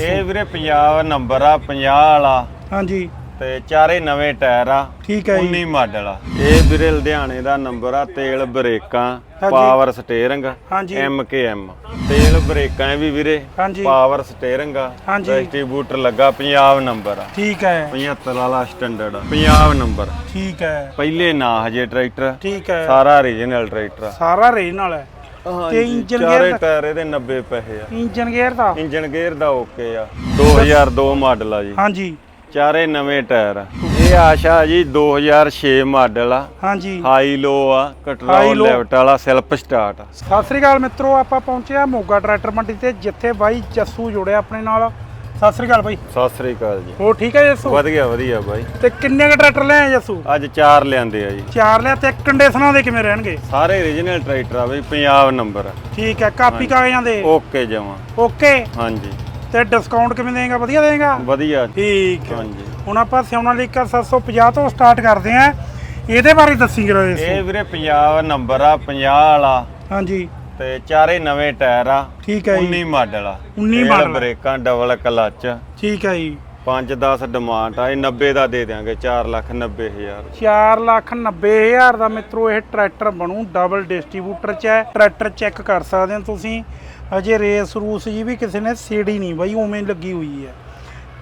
ਇਹ ਵੀਰੇ ਪੰਜਾਬ ਨੰਬਰ ਆ 50 ਵਾਲਾ। ਹਾਂਜੀ। ਤੇ ਚਾਰੇ ਨਵੇਂ ਟਾਇਰ ਆ ਠੀਕ ਹੈ ਜੀ। 19 ਮਾਡਲ ਆ। ਇਹ ਵੀਰੇ ਲੁਧਿਆਣੇ ਦਾ ਨੰਬਰ ਆ ਤੇਲ ਬ੍ਰੇਕਾਂ। ਪਾਵਰ ਸਟੀਅਰਿੰਗ ਹਾਂਜੀ। ਐਮ ਤੇਲ ਬ੍ਰੇਕਾਂ ਵੀ ਵੀਰੇ ਪਾਵਰ ਸਟੀਅਰਿੰਗ ਆ। ਡਿਸਟ੍ਰੀਬਿਊਟਰ ਲੱਗਾ ਪੰਜਾਬ ਨੰਬਰ ਆ। ਠੀਕ ਹੈ। 75 ਵਾਲਾ ਸਟੈਂਡਰਡ ਆ ਪੰਜਾਬ ਨੰਬਰ। ਠੀਕ ਹੈ। ਪਹਿਲੇ ਨਾ ਹਜੇ ਟਰੈਕਟਰ ਠੀਕ ਹੈ। ਸਾਰਾ ਓਰੀਜਨਲ ਟਰੈਕਟਰ ਆ। ਸਾਰਾ ਰੇਨ ਨਾਲ ਹੈ। ਤੇ ਇੰਜਨ ਚਾਰੇ ਗੇਅਰ ਟਾਇਰ ਇਹਦੇ 90 ਪੈਸੇ ਆ। ਇੰਜਨ ਗੇਅਰ ਦਾ? ਇੰਜਨ ਗੇਅਰ ਦਾ ਓਕੇ ਆ। 2002 ਮਾਡਲ ਆ ਜੀ। ਹਾਂਜੀ। ਚਾਰੇ ਨਵੇਂ ਟਾਇਰ ਆ। ਇਹ ਆਸ਼ਾ ਜੀ 2006 ਮਾਡਲ ਆ। ਹਾਂਜੀ। ਹਾਈ ਲੋ ਆ High ਕੰਟਰੋਲ low। ਲੈਫਟ ਵਾਲਾ ਸੈਲਫ ਸਟਾਰਟ ਸਤਿ ਸ੍ਰੀ ਅਕਾਲ ਮਿੱਤਰੋ ਆਪਾਂ ਪਹੁੰਚੇ ਆ ਮੋਗਾ ਟਰੈਕਟਰ ਮੰਡੀ ਤੇ ਜਿੱਥੇ ਬਾਈ ਜੱਸੂ ਜੁੜਿਆ ਆਪਣੇ ਨਾਲ। ਸਤਿ ਸ੍ਰੀ ਅਕਾਲ ਬਾਈ। ਸਤਿ ਸ੍ਰੀ ਅਕਾਲ ਜੀ। ਹੋਰ ਠੀਕ ਹੈ ਜੱਸੂ? ਵਧੀਆ ਵਧੀਆ ਬਾਈ। ਤੇ ਕਿੰਨੇ ਕ ਟਰੈਕਟਰ ਲੈ ਆਏ ਜੱਸੂ? ਅੱਜ ਚਾਰ ਲਿਆਂਦੇ ਆ ਜੀ। ਚਾਰ ਲਿਆ ਤੇ ਕੰਡੀਸ਼ਨਾਂ ਦੇ ਕਿਵੇਂ ਰਹਿਣਗੇ? ਸਾਰੇ ਓਰੀਜਨਲ ਟਰੈਕਟਰ ਆ ਬਈ ਪੰਜਾਬ ਨੰਬਰ ਠੀਕ ਹੈ ਕਾਪੀ ਕਾਗਜ਼ਾਂ ਦੇ? ਓਕੇ ਜਮਾ। ਓਕੇ? ਹਾਂਜੀ। ਤੇ ਡਿਸਕਾਊਂਟ ਕਿਵੇਂ ਦੇਗਾ? ਵਧੀਆ ਦੇਗਾ? ਵਧੀਆ। ਠੀਕ ਹਾਂਜੀ। ਹੁਣ ਆਪਾਂ ਸਿਆਉਣਾ ਲੀਕਾ 750 ਤੋਂ ਸਟਾਰਟ ਕਰਦੇ ਆਂ। ਇਹਦੇ ਬਾਰੇ ਦੱਸੀ ਕਰੋ ਇਹ ਵੀਰੇ ਪੰਜਾਬ ਨੰਬਰ ਆ 50 ਵਾਲਾ। ਹਾਂਜੀ। ਤੇ ਚਾਰੇ ਨਵੇਂ ਟਾਇਰ ਆ ਠੀਕ ਹੈ ਜੀ। 19 ਮਾਡਲ ਆ। 19 ਤੇਲ। ਬ੍ਰੇਕਾਂ ਡਬਲ ਕਲਚ ਠੀਕ ਹੈ ਜੀ। 5-10 ਡਿਮਾਂਡ ਆ ਇਹ 90 ਦਾ ਦੇ ਦਿਆਂਗੇ 4 ਲੱਖ 90 ਹਜ਼ਾਰ। 4 ਲੱਖ 90 ਹਜ਼ਾਰ ਦਾ ਮਿੱਤਰੋ ਇਹ ਟਰੈਕਟਰ ਬਣੂ ਡਬਲ ਡਿਸਟ੍ਰੀਬਿਊਟਰ ਚ ਹੈ। ਟਰੈਕਟਰ ਚੈੱਕ ਕਰ ਸਕਦੇ ਹੋ ਤੁਸੀਂ। ਅਜੇ ਰੇਸ ਰੂਸ ਜੀ ਵੀ ਕਿਸੇ ਨੇ ਸੀੜੀ ਨਹੀਂ ਬਾਈ ਉਵੇਂ ਹੀ ਲੱਗੀ ਹੋਈ ਹੈ।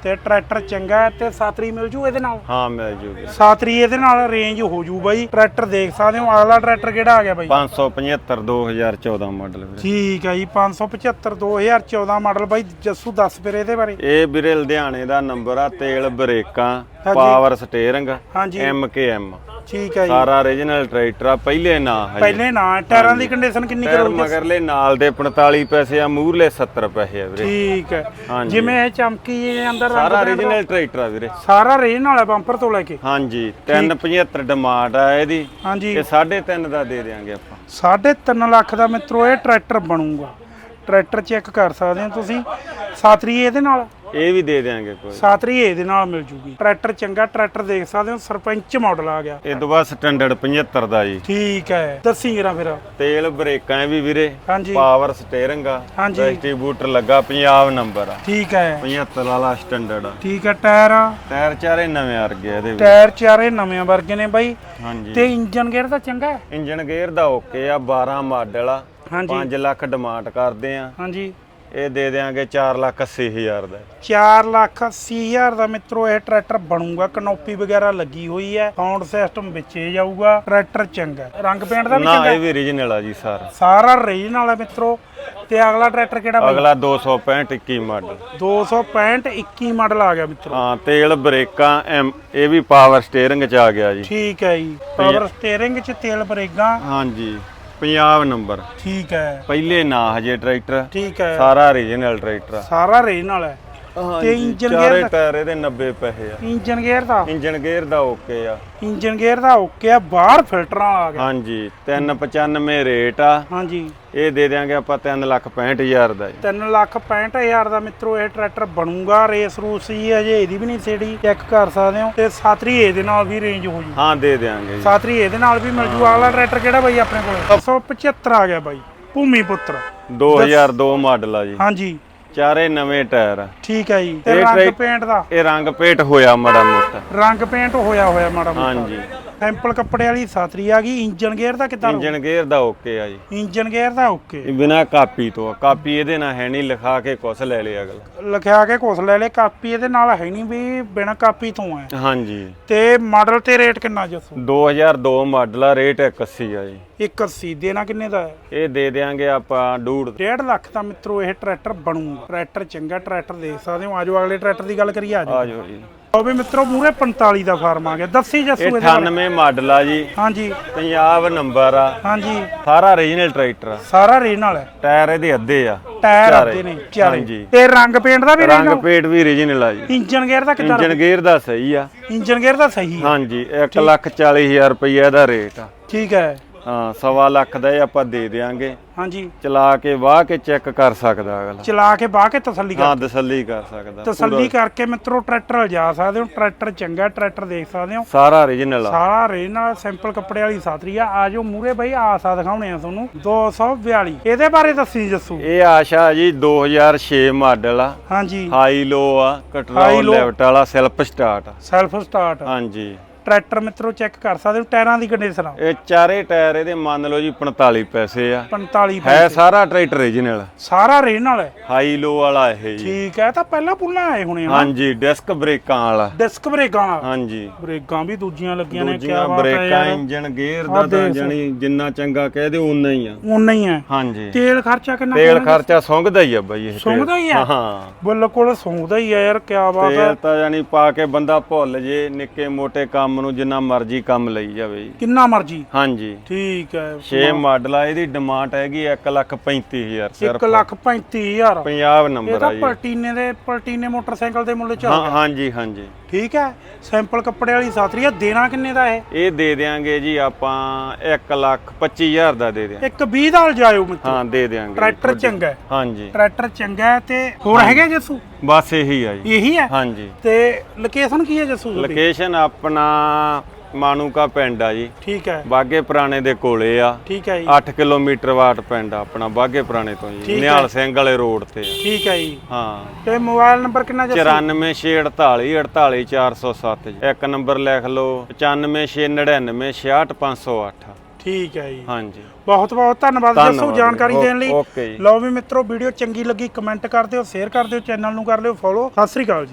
ਤੇ ਟਰੈਕਟਰ ਚੰਗਾ ਹੈ ਤੇ ਸਾਤਰੀ ਮਿਲ ਜੂ ਇਹਦੇ ਨਾਲ? ਹਾਂ ਮਿਲ ਜੂਗੀ। ਸਾਤਰੀ ਇਹਦੇ ਨਾਲ ਰੇਂਜ ਹੋ ਜੂ ਬਾਈ। ਟਰੈਕਟਰ ਦੇਖ ਸਕਦੇ ਹੋ ਅਗਲਾ ਟਰੈਕਟਰ ਕਿਹੜਾ ਆ ਗਿਆ ਬਾਈ? 575 2014 ਮਾਡਲ ਵੀਰੇ। ਠੀਕ ਹੈ ਜੀ 575 2014 ਮਾਡਲ ਬਾਈ। ਜੱਸੂ ਦੱਸ ਫਿਰ ਇਹਦੇ ਬਾਰੇ। ਇਹ ਵੀਰੇ ਲੁਧਿਆਣੇ ਦਾ ਨੰਬਰ ਆ ਤੇਲ ਬ੍ਰੇਕਾਂ। ਪਾਵਰ ਸਟੀਅਰਿੰਗ ਹਾਂਜੀ। ਐਮ ਠੀਕ ਹੈ ਜੀ। ਸਾਰਾ ਓਰੀਜਨਲ ਟਰੈਕਟਰ ਆ ਪਹਿਲੇ ਨਾ ਹਜੇ ਪਹਿਲੇ ਨਾ ਟਾਇਰਾਂ ਦੀ ਕੰਡੀਸ਼ਨ ਕਿੰਨੀ ਕਰੋਗੇ ਮਗਰਲੇ ਨਾਲ ਦੇ 45 ਪੈਸੇ ਆ ਮੂਰਲੇ 70 ਪੈਸੇ ਆ ਵੀਰੇ। ਠੀਕ ਹੈ। ਜਿਵੇਂ ਇਹ ਚਮਕੀ ਇਹ ਅੰਦਰ ਸਾਰਾ ਓਰੀਜਨਲ ਟਰੈਕਟਰ ਆ ਵੀਰੇ। ਸਾਰਾ ਰੇਨ ਵਾਲਾ ਬੰਪਰ ਤੋਂ ਲੈ ਕੇ। ਹਾਂਜੀ 375 ਡਿਮਾਂਡ ਆ ਇਹਦੀ। ਹਾਂਜੀ। ਇਹ 3.5 ਦਾ ਦੇ ਦਿਆਂਗੇ ਆਪਾਂ। 3.5 ਲੱਖ ਦਾ ਮਿੱਤਰੋ ਇਹ ਟਰੈਕਟਰ ਬਣੂਗਾ। ਟਰੈਕਟਰ ਚੈੱਕ ਕਰ ਸਕਦੇ ਹੋ ਤੁਸੀਂ। ਸਾਤਰੀ ਇਹਦੇ ਨਾਲ ਇਹ ਵੀ ਦੇ ਦਿਆਂਗੇ ਕੋਈ। ਸਾਤਰੀ ਇਹਦੇ ਨਾਲ ਮਿਲ ਜੂਗੀ। ਟਰੈਕਟਰ ਚੰਗਾ ਟਰੈਕਟਰ ਦੇਖ ਸਕਦੇ ਹੋ ਸਰਪੰਚ ਮਾਡਲ ਆ ਗਿਆ। ਇਹ ਤੋਂ ਬਾਅਦ ਸਟੈਂਡਰਡ 75 ਦਾ ਜੀ। ਠੀਕ ਹੈ ਦੱਸੀ ਜਰਾ ਫਿਰ। ਤੇਲ ਬ੍ਰੇਕਾਂ ਵੀ ਵੀਰੇ। ਹਾਂਜੀ। ਪਾਵਰ ਸਟੀਅਰਿੰਗ ਆ। ਹਾਂਜੀ। ਡਿਸਟ੍ਰੀਬਿਊਟਰ ਲੱਗਾ ਪੰਜਾਬ ਨੰਬਰ ਆ। ਠੀਕ ਹੈ। 75 ਵਾਲਾ ਸਟੈਂਡਰਡ ਆ। ਠੀਕ ਹੈ ਟਾਇਰ ਟਾਇਰ ਚਾਰੇ ਨਵੇਂ ਵਰਗੇ ਆ ਇਹਦੇ ਵੀ। ਟਾਇਰ ਚਾਰੇ ਨਵੇਂ ਵਰਗੇ ਨੇ ਬਾਈ। ਹਾਂਜੀ। ਤੇ ਇੰਜਨ ਗੇਅਰ ਤਾਂ ਚੰਗਾ ਹੈ? ਇੰਜਨ ਗੇਅਰ ਦਾ ਓਕੇ ਆ 12 ਮਾਡਲ ਆ। ਹਾਂਜੀ। 5 ਲੱਖ ਡਿਮਾਂਡ ਕਰਦੇ ਆ। ਹਾਂਜੀ। ਇਹ ਦੇ ਦਿਆਂਗੇ 4 ਲੱਖ 80 ਹਜ਼ਾਰ ਦਾ। 4 ਲੱਖ 80 ਹਜ਼ਾਰ ਦਾ ਮਿੱਤਰੋ ਇਹ ਟਰੈਕਟਰ ਬਣੂਗਾ ਕਨੋਪੀ ਵਗੈਰਾ ਲੱਗੀ ਹੋਈ ਹੈ ਸਾਊਂਡ ਸਿਸਟਮ ਵਿੱਚੇ ਜਾਊਗਾ ਟਰੈਕਟਰ ਚੰਗਾ। ਰੰਗ ਪੇਂਟ ਦਾ ਵੀ ਨਾ ਚੰਗਾ ਇਹ ਹੈ। ਵੀ ਓਰੀਜਨਲ ਆ ਜੀ ਸਾਰਾ। ਸਾਰਾ ਰੀਜਨਲ ਹੈ ਮਿੱਤਰੋ। ਤੇ ਅਗਲਾ ਟਰੈਕਟਰ ਕਿਹੜਾ ਬਾਈ ਅਗਲਾ 265 21 ਮਾਡਲ 265 21 ਮਾਡਲ ਆ ਗਿਆ ਮਿੱਤਰੋ। ਹਾਂ ਤੇਲ ਬ੍ਰੇਕਾਂ ਇਹ ਵੀ ਪਾਵਰ ਸਟੀਅਰਿੰਗ ਚ ਆ ਗਿਆ ਜੀ। ਠੀਕ ਹੈ ਜੀ। ਪਾਵਰ ਸਟੀਅਰਿੰਗ ਚ ਤੇਲ ਬਰੇਗਾ ਹਾਂਜੀ। ਪੰਜਾਬ ਨੰਬਰ। ਠੀਕ ਹੈ। ਪਹਿਲੇ ਨਾ ਹਜੇ ਟਰੈਕਟਰ। ਠੀਕ ਹੈ। ਸਾਰਾ ਓਰੀਜਨਲ ਟਰੈਕਟਰ ਆ। ਸਾਰਾ ਰੀਜਨਲ ਹੈ। ਤੇ ਇੰਜਨ ਚਾਰੇ ਗੇਅਰ ਟਾਇਰ ਇਹਦੇ 90 ਪੈਸੇ ਆ। ਇੰਜਨ ਗੇਅਰ ਦਾ? ਇੰਜਨ ਗੇਅਰ ਦਾ ਓਕੇ ਆ। ਇੰਜਨ ਗੇਅਰ ਦਾ ਓਕੇ ਆ ਬਾਹਰ ਫਿਲਟਰਾਂ ਆ ਗਿਆ। ਹਾਂਜੀ 395 ਰੇਟ ਆ। ਹਾਂਜੀ। ਇਹ ਦੇ ਦਿਆਂਗੇ ਆਪਾਂ 3 ਲੱਖ 65 ਹਜ਼ਾਰ ਦਾ ਜੀ। 3 ਲੱਖ 65 ਹਜ਼ਾਰ ਦਾ ਮਿੱਤਰੋ ਇਹ ਟਰੈਕਟਰ ਬਣੂਗਾ ਰੇਸ ਰੂਸ ਹੀ ਅਜੇ ਇਹਦੀ ਵੀ ਨਹੀਂ ਸੇੜੀ ਚੈੱਕ ਕਰ ਸਕਦੇ ਹੋ। ਤੇ ਸਾਤਰੀ ਇਹਦੇ ਨਾਲ ਵੀ ਰੇਂਜ ਹੋ ਜੂ। ਹਾਂ ਦੇ ਦਿਆਂਗੇ ਜੀ। ਸਾਤਰੀ ਇਹਦੇ ਨਾਲ ਵੀ ਮਿਲ ਜੂ। ਅਗਲਾ ਟਰੈਕਟਰ ਕਿਹੜਾ ਬਾਈ ਆਪਣੇ ਕੋਲ? 175 ਆ ਗਿਆ ਬਾਈ। ਭੂਮੀ ਪੁੱਤਰ। 2002 ਮਾਡਲ ਆ ਜੀ। ਹਾਂਜੀ। ਚਾਰੇ ਨਵੇਂ ਟਾਇਰ। ਆ ਠੀਕ ਹੈ ਜੀ। ਤੇ ਇਹ ਰੰਗ ਪੇਂਟ ਦਾ। ਇਹ ਰੰਗ ਪੇਟ ਹੋਇਆ ਮਾੜਾ ਮੋਟਾ। ਰੰਗ ਪੇਂਟ ਹੋਇਆ ਹੋਇਆ ਮਾੜਾ ਮੋਟਾ। ਹਾਂਜੀ। ਸੈਂਪਲ ਕੱਪੜੇ ਵਾਲੀ ਸਾਤਰੀ ਆ ਗਈ ਇੰਜਨ ਗੇਅਰ ਦਾ ਕਿੱਦਾਂ ਇੰਜਨ ਗੇਅਰ ਦਾ ਓਕੇ ਆ ਜੀ। ਇੰਜਨ ਗੇਅਰ ਦਾ ਓਕੇ ਇਹ ਬਿਨਾ ਕਾਪੀ ਤੋਂ ਆ। ਕਾਪੀ ਇਹਦੇ ਨਾਲ ਹੈ ਨਹੀਂ ਲਿਖਾ ਕੇ ਕੁਛ ਲੈ ਲਿਆ ਅਗਲਾ। ਲਿਖਿਆ ਕੇ ਕੁਛ ਲੈ ਲੈ ਕਾਪੀ ਇਹਦੇ ਨਾਲ ਹੈ ਨਹੀਂ ਵੀ ਬਿਨਾ ਕਾਪੀ ਤੋਂ ਹੈ। ਹਾਂਜੀ। ਤੇ ਮਾਡਲ ਤੇ ਰੇਟ ਕਿੰਨਾ ਜੱਸੂ 2002 ਮਾਡਲ ਆ ਰੇਟ 81 ਆ ਜੀ। 180 ਦੇਣਾ ਕਿੰਨੇ ਦਾ ਹੈ? ਇਹ ਦੇ ਦਿਆਂਗੇ ਆਪਾਂ ਡੂੜ 1.5 ਲੱਖ ਦਾ ਮਿੱਤਰੋ ਇਹ ਟਰੈਕਟਰ ਬਣੂਗਾ। ਟਰੈਕਟਰ ਚੰਗਾ ਟਰੈਕਟਰ ਦੇਖ ਸਕਦੇ ਹੋ। ਆਜੋ ਅਗਲੇ ਟਰੈਕਟਰ ਦੀ ਗੱਲ ਕਰੀਏ ਆਜੋ। ਆ ਜਾਓ ਜੀ। ਉਹ ਵੀ ਮਿੱਤਰੋ ਮੂਰੇ 45 ਦਾ ਫਾਰਮ ਆ ਗਿਆ। ਦੱਸੀ ਜੱਸੂ ਇਹ ਇਹਦੇ ਬਾਰੇ। 98 ਮਾਡਲ ਆ ਜੀ। ਹਾਂਜੀ। ਪੰਜਾਬ ਨੰਬਰ ਆ। ਹਾਂਜੀ। ਸਾਰਾ ਓਰੀਜਨਲ ਟਰੈਕਟਰ ਆ। ਸਾਰਾ ਰੇਨ ਨਾਲ ਹੈ। ਟਾਇਰ ਇਹਦੇ ਅੱਧੇ ਆ। ਟਾਇਰ ਚਾਰੇ। ਅੱਧੇ ਨੇ ਚਾਰੇ। ਹਾਂਜੀ। ਤੇ ਰੰਗ ਪੇਂਟ ਦਾ ਵੀ ਰੰਗ ਪੇਟ ਵੀ ਓਰੀਜਨਲ ਆ ਜੀ। ਇੰਜਨ ਗੇਅਰ ਦਾ ਕਿੱਦਾਂ ਇੰਜਨ ਗੇਅਰ ਦਾ ਸਹੀ ਆ। ਇੰਜਨ ਗੇਅਰ ਦਾ ਸਹੀ ਹੈ। ਹਾਂਜੀ 1 ਲੱਖ 40 ਹਜ਼ਾਰ ਰੁਪਈਆ ਦਾ ਰੇਟ ਆ। ਠੀਕ ਹੈ। ਹਾਂ ਸਵਾ ਲੱਖ ਦਾ ਇਹ ਆਪਾਂ ਦੇ ਦੇਾਂਗੇ ਹਾਂਜੀ। ਚਲਾ ਕੇ ਵਾਹ ਕੇ ਚੈੱਕ ਕਰ ਸਕਦਾ ਅਗਲਾ। ਚਲਾ ਕੇ ਬਾਹ ਕੇ ਤਸੱਲੀ ਕਰ ਹਾਂ ਤਸੱਲੀ ਕਰ ਸਕਦਾ। ਤਸੱਲੀ ਕਰਕੇ ਮਿੱਤਰੋ ਟਰੈਕਟਰ ਲਿਜਾ ਸਕਦੇ ਹੋ। ਟਰੈਕਟਰ ਚੰਗਾ ਟਰੈਕਟਰ ਦੇਖ ਸਕਦੇ ਹੋ। ਸਾਰਾ origignal ਆ। ਸਾਰਾ ਨਾਲ ਸਿੰਪਲ ਕੱਪੜੇ ਵਾਲੀ ਸਾਤਰੀ ਆ। ਆ ਜਾਓ ਮੂਰੇ ਬਈ ਆਸਾ ਦਿਖਾਉਣੇ ਆ ਤੁਹਾਨੂੰ। 242 ਇਹਦੇ ਬਾਰੇ ਦੱਸੀ ਜੱਸੂ। ਇਹ ਆਸ਼ਾ ਜੀ 2006 ਮਾਡਲ ਆ। ਹਾਂਜੀ। ਹਾਈ ਲੋ ਆ ਕੰਟਰੋਲ। ਲੈਫਟ ਵਾਲਾ ਸੈਲਫ ਸਟਾਰਟ ਸੈਲਫ ਸਟਾਰਟ ਹਾਂਜੀ। ਟਰੈਕਟਰ ਮਿੱਤਰੋ ਚੈੱਕ ਕਰ ਸਕਦੇ ਹੋ ਟਾਇਰਾਂ ਦੀ ਕੰਡੀਸ਼ਨ ਆ। ਇਹ ਚਾਰੇ ਟਾਇਰ ਇਹਦੇ ਮੰਨ ਲਓ ਜੀ 45 ਪੈਸੇ ਆ। 45 ਹੈ ਸਾਰਾ ਟਰੈਕਟਰ origignal ਸਾਰਾ ਰੇ ਨਾਲ ਹੈ। ਹਾਈ ਲੋ ਵਾਲਾ ਇਹ ਜੀ। ਠੀਕ ਹੈ ਤਾਂ ਪਹਿਲਾਂ ਪੁੱਲਾਂ ਆਏ ਹੋਣੇ ਹਾਂਜੀ ਡਿਸਕ ਬ੍ਰੇਕਾਂ ਵਾਲਾ। ਡਿਸਕ ਬ੍ਰੇਕਾਂ ਨਾਲ ਹਾਂਜੀ। ਬ੍ਰੇਕਾਂ ਵੀ ਦੂਜੀਆਂ ਲੱਗੀਆਂ ਨੇ ਕਿਆ ਬਾਤ ਹੈ ਬ੍ਰੇਕਾਂ ਇੰਜਨ ਗੇਅਰ ਦਾ ਤਾਂ ਜਾਨੀ ਜਿੰਨਾ ਚੰਗਾ ਕਹਿ ਦਿਓ ਉਨਾ ਹੀ ਆ। ਉਨਾ ਹੀ ਹੈ ਹਾਂਜੀ। ਤੇਲ ਖਰਚਾ ਕਿੰਨਾ ਤੇਲ? ਖਰਚਾ ਸੁੰਘਦਾ ਹੀ ਆ ਬਾਈ ਇਹ। ਸੁੰਘਦਾ ਹੀ ਆ? ਹਾਂ। ਬਿਲਕੁਲ ਸੌਂਦਾ ਹੀ ਆ ਯਾਰ ਕਿਆ ਬਾਤ ਹੈ। ਤੇਲ ਤਾਂ ਜਾਨੀ ਪਾ ਕੇ ਬੰਦਾ ਭੁੱਲ ਜੇ ਨਿੱਕੇ ਮੋਟੇ ਕੰਮ ਨੂੰ ਜਿੰਨਾ ਮਰਜ਼ੀ ਕੰਮ ਲਈ ਜਾਵੇ ਜੀ। ਕਿੰਨਾ ਮਰਜ਼ੀ? ਹਾਂਜੀ। ਠੀਕ ਹੈ। 6 ਮਾਡਲ ਆ ਇਹਦੀ ਡਿਮਾਂਡ ਹੈਗੀ 135000 ਸਿਰਫ 1 ਲੱਖ 35000 ਪੰਜਾਬ ਇਹ ਨੰਬਰ ਤਾਂ ਆ ਜੀ। ਪਲਟੀਨੇ ਦੇ ਪਲਟੀਨੇ ਮੋਟਰਸਾਈਕਲ ਦੇ ਮੁੱਲ ਚੱਲ ਹਾਂ ਹਾਂਜੀ ਹਾਂਜੀ। ਠੀਕ ਹੈ। ਸਿੰਪਲ ਕੱਪੜੇ ਵਾਲੀ ਸਾਤਰੀ ਆ ਦੇਣਾ ਕਿੰਨੇ ਦਾ ਇਹ? ਇਹ ਦੇ ਦੇਾਂਗੇ ਜੀ ਆਪਾਂ 125000 ਦਾ ਦੇ ਦਿਆਂ ਇੱਕ 20 ਦਾ ਜਾਇਓ ਮਿੱਤਰ। ਹਾਂ ਦੇ ਦੇਾਂਗੇ ਟਰੈਕਟਰ ਚੰਗਾ ਹਾਂਜੀ। ਟਰੈਕਟਰ ਚੰਗਾ ਤੇ ਹੋਰ ਹੈਗੇ ਜੱਸੂ ਬਸ ਇਹੀ ਆ ਜੀ। ਇਹੀ ਹੈ ਹਾਂਜੀ। ਤੇ ਲੋਕੇਸ਼ਨ ਕੀ ਹੈ ਜੱਸੂ ਤੁਹਾਡੀ? ਲੋਕੇਸ਼ਨ ਆਪਣਾ ਮਾਨੂਕਾ ਪਿੰਡ ਆ ਜੀ। ਠੀਕ ਹੈ ਬਾਗੇ ਪੁਰਾਣੇ ਦੇ ਕੋਲੇ ਆ। ਠੀਕ ਹੈ ਜੀ। 8 ਕਿਲੋਮੀਟਰ ਵਾਟ ਪਿੰਡ ਆ ਆਪਣਾ ਬਾਗੇ ਪੁਰਾਣੇ ਤੋਂ ਠੀਕ ਜੀ ਹੈ। ਨਿਹਾਲ ਸਿੰਘ ਵਾਲੇ ਰੋਡ ਤੇ। ਆ। ਠੀਕ ਹੈ ਜੀ। ਹਾਂ। ਤੇ ਮੋਬਾਈਲ ਨੰਬਰ ਕਿੰਨਾ ਜੱਸੂ? 94648 48407 ਜੀ। ਇੱਕ ਨੰਬਰ ਲਿਖ ਲਓ 9569 66508 ਠੀਕ ਹੈ ਜੀ। ਹਾਂਜੀ। ਬਹੁਤ ਬਹੁਤ ਧੰਨਵਾਦ ਜੱਸੂ ਜਾਣਕਾਰੀ। ਦੇਣ ਲਈ। ਲਓ ਵੀ ਮਿੱਤਰੋ ਵੀਡੀਓ ਚੰਗੀ ਲੱਗੀ ਕਮੈਂਟ ਕਰ ਦਿਓ ਸ਼ੇਅਰ ਕਰ ਦਿਓ ਚੈਨਲ ਨੂੰ ਕਰ ਲਿਓ ਫੋਲੋ ਸਤਿ ਸ੍ਰੀ ਅਕਾਲ